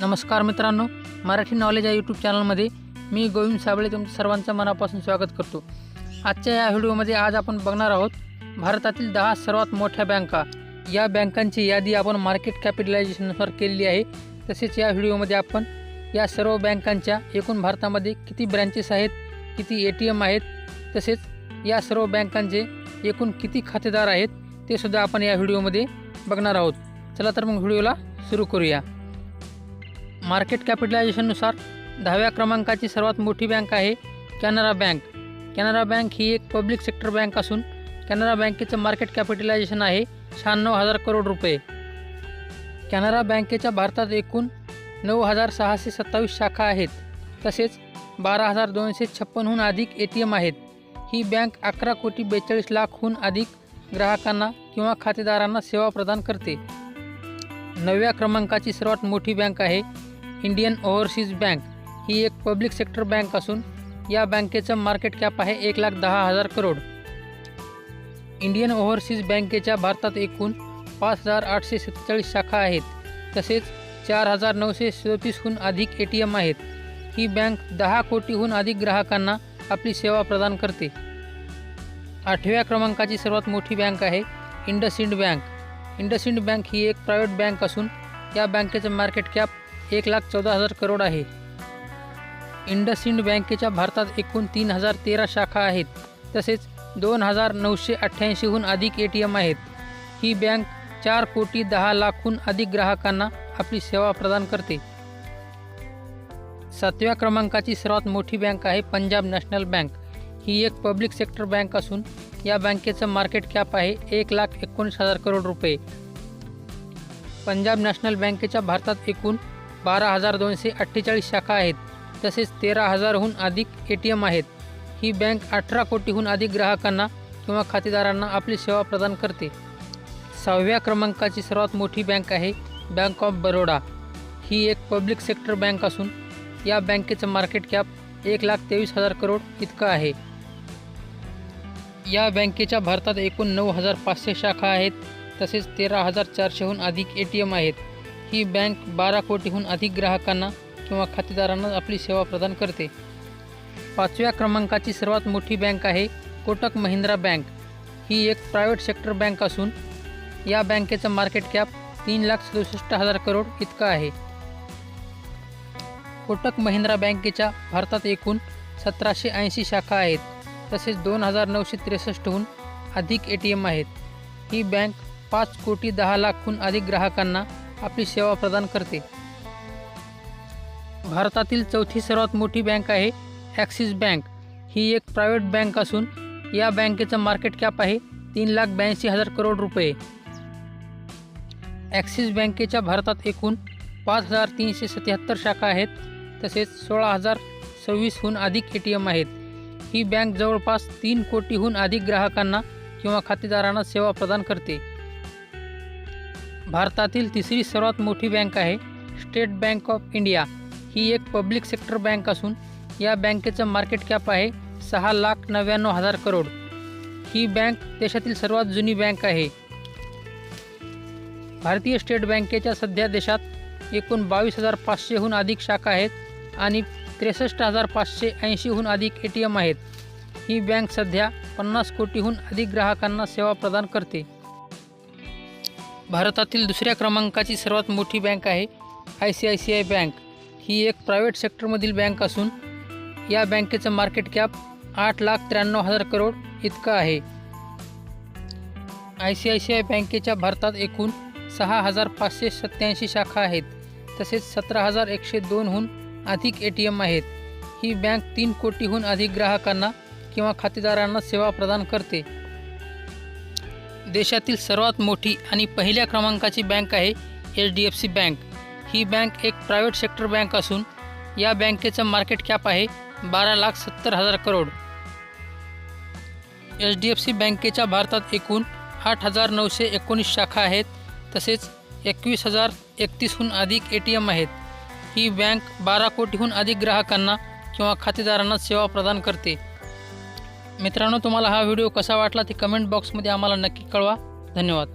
नमस्कार मित्रांनो मराठी नॉलेज या यूट्यूब चॅनलमध्ये मी गोविंद साबळे तुमचं सर्वांचं मनापासून स्वागत करतो. आजच्या या व्हिडिओमध्ये आज आपण बघणार आहोत भारतातील दहा सर्वात मोठ्या बँका या बँकांची यादी आपण मार्केट कॅपिटलायझेशननुसार केलेली आहे. तसेच या व्हिडिओमध्ये आपण या सर्व बँकांच्या एकूण भारतामध्ये किती ब्रँचेस आहेत किती ए टी एम आहेत तसेच या सर्व बँकांचे एकूण किती खातेदार आहेत ते सुद्धा आपण या व्हिडिओमध्ये बघणार आहोत. चला तर मग व्हिडिओला सुरू करूया. मार्केट कॅपिटलायझेशननुसार दहाव्या क्रमांकाची सर्वात मोठी बँक आहे कॅनरा बँक. कॅनरा बँक ही एक पब्लिक सेक्टर बँक असून कॅनरा बँकेचं मार्केट कॅपिटलायझेशन आहे शहाण्णव हजार करोड रुपये. कॅनरा बँकेच्या भारतात एकूण नऊ हजार सहाशे सत्तावीस शाखा आहेत. तसेच बारा हजार दोनशे छप्पनहून अधिक ए टी एम आहेत. ही बँक अकरा कोटी बेचाळीस लाखहून अधिक ग्राहकांना किंवा खातेदारांना सेवा प्रदान करते. नवव्या क्रमांकाची सर्वात मोठी बँक आहे इंडियन ओव्हरसीज बँक ही एक पब्लिक सेक्टर बँक असून या बँकेचं मार्केट कॅप आहे एक लाख दहा हजार करोड. इंडियन ओव्हरसीज बँकेच्या भारतात एकूण पाच हजार आठशे सत्तेचाळीस शाखा आहेत तसेच चार हजार नऊशे सदतीसहून अधिक ए टी एम आहेत. ही बँक दहा कोटीहून अधिक ग्राहकांना आपली सेवा प्रदान करते. आठव्या क्रमांकाची सर्वात मोठी बँक आहे इंडसइंड बँक. इंडसइंड बँक ही एक प्रायव्हेट बँक असून या बँकेचं मार्केट कॅप एक लाख चौदा हजार करोड आहे. इंडसइंड बँकेच्या भारतात एकूण तीन हजार तेरा शाखा आहेत. तसेच दोन हजार नऊशे अठ्ठ्याऐंशीहून अधिक ए टी एम आहेत. ही बँक चार कोटी दहा लाखहून अधिक ग्राहकांना आपली सेवा प्रदान करते. सातव्या क्रमांकाची सर्वात मोठी बँक आहे पंजाब नॅशनल बँक. ही एक पब्लिक सेक्टर बँक असून या बँकेचं मार्केट कॅप आहे एक लाख एकोणीस हजार करोड रुपये. पंजाब नॅशनल बँकेच्या भारतात एकूण बारा हजार दोनशे अठ्ठेचाळीस शाखा आहेत. तसेच तेरा हजारहून अधिक ए टी एम आहेत. ही बँक अठरा कोटीहून अधिक ग्राहकांना किंवा खातेदारांना आपली सेवा प्रदान करते. सहाव्या क्रमांकाची सर्वात मोठी बँक आहे बँक ऑफ बरोडा. ही एक पब्लिक सेक्टर बँक असून या बँकेचं मार्केट कॅप एक लाख तेवीस हजार करोड इतकं आहे. या बँकेच्या भारतात एकूण नऊ हजार पाचशे शाखा आहेत. तसेच तेरा हजार चारशेहून अधिक ए टी एम आहेत. ही बँक बारा कोटीहून अधिक ग्राहकांना किंवा खातेदारांना आपली सेवा प्रदान करते. पाचव्या क्रमांकाची सर्वात मोठी बँक आहे कोटक महिंद्रा बँक. ही एक प्रायव्हेट सेक्टर बँक असून या बँकेचं मार्केट कॅप तीन लाख सदुसष्ट हजार करोड इतकं आहे. कोटक महिंद्रा बँकेच्या भारतात एकूण सतराशे ऐंशी शाखा आहेत तसेच दोन हजार नऊशे त्रेसष्टहून अधिक ए टी एम आहेत. ही बँक पाच कोटी दहा लाखहून अधिक ग्राहकांना आपली सेवा प्रदान करते. भारतातील चौथी सर्वात मोठी बँक आहे ॲक्सिस बँक. ही एक प्रायव्हेट बँक असून या बँकेचं मार्केट कॅप आहे तीन लाख ब्याऐंशी हजार करोड रुपये. ॲक्सिस बँकेच्या भारतात एकूण पाच हजार तीनशे सत्याहत्तर शाखा आहेत तसेच सोळा हजार सव्वीसहून अधिक ए टी एम आहेत. ही बँक जवळपास तीन कोटीहून अधिक ग्राहकांना किंवा खातेदारांना सेवा प्रदान करते. भारतातील तिसरी सर्वात मोठी बँक आहे स्टेट बँक ऑफ इंडिया. ही एक पब्लिक सेक्टर बँक असून या बँकेचं मार्केट कॅप आहे सहा लाख नव्याण्णव हजार करोड. ही बँक देशातील सर्वात जुनी बँक आहे. भारतीय स्टेट बँकेच्या सध्या देशात एकूण बावीस हजार पाचशेहून अधिक शाखा आहेत आणि त्रेसष्ट हजार पाचशे ऐंशीहून अधिक ए टी एम आहेत. ही बँक सध्या पन्नास कोटीहून अधिक ग्राहकांना सेवा प्रदान करते. भारतातील दुसऱ्या क्रमांकाची सर्वात मोठी बँक आहे I C I C I bank. ही एक प्रायव्हेट सेक्टरमधील बँक असून या बँकेचं मार्केट कॅप आठ लाख त्र्याण्णव हजार करोड इतकं आहे. I C I C I बँकेच्या भारतात एकूण सहा हजार पाचशे सत्त्याऐंशी शाखा आहेत. तसेच सतरा हजार एकशे दोनहून अधिक ए टी एम आहेत. ही बँक तीन कोटीहून अधिक ग्राहकांना किंवा खातेदारांना सेवा प्रदान करते. देशातील सर्वात मोठी आणि पहिल्या क्रमांकाची बँक आहे H D F C bank. ही बँक एक प्रायव्हेट सेक्टर बँक असून या बँकेचं मार्केट कॅप आहे बारा लाख सत्तर हजार crore. H D F C बँकेच्या भारतात एकूण आठ हजार नऊशे एकोणीस शाखा आहेत तसेच एकवीस हजार एकतीसहून अधिक ए टी एम आहेत. ही बँक बारा कोटीहून अधिक ग्राहकांना किंवा खातेदारांना सेवा प्रदान करते. मित्रांनो तुम्हाला हा व्हिडिओ कसा वाटला ते कमेंट बॉक्समध्ये आम्हाला नक्की कळवा. धन्यवाद.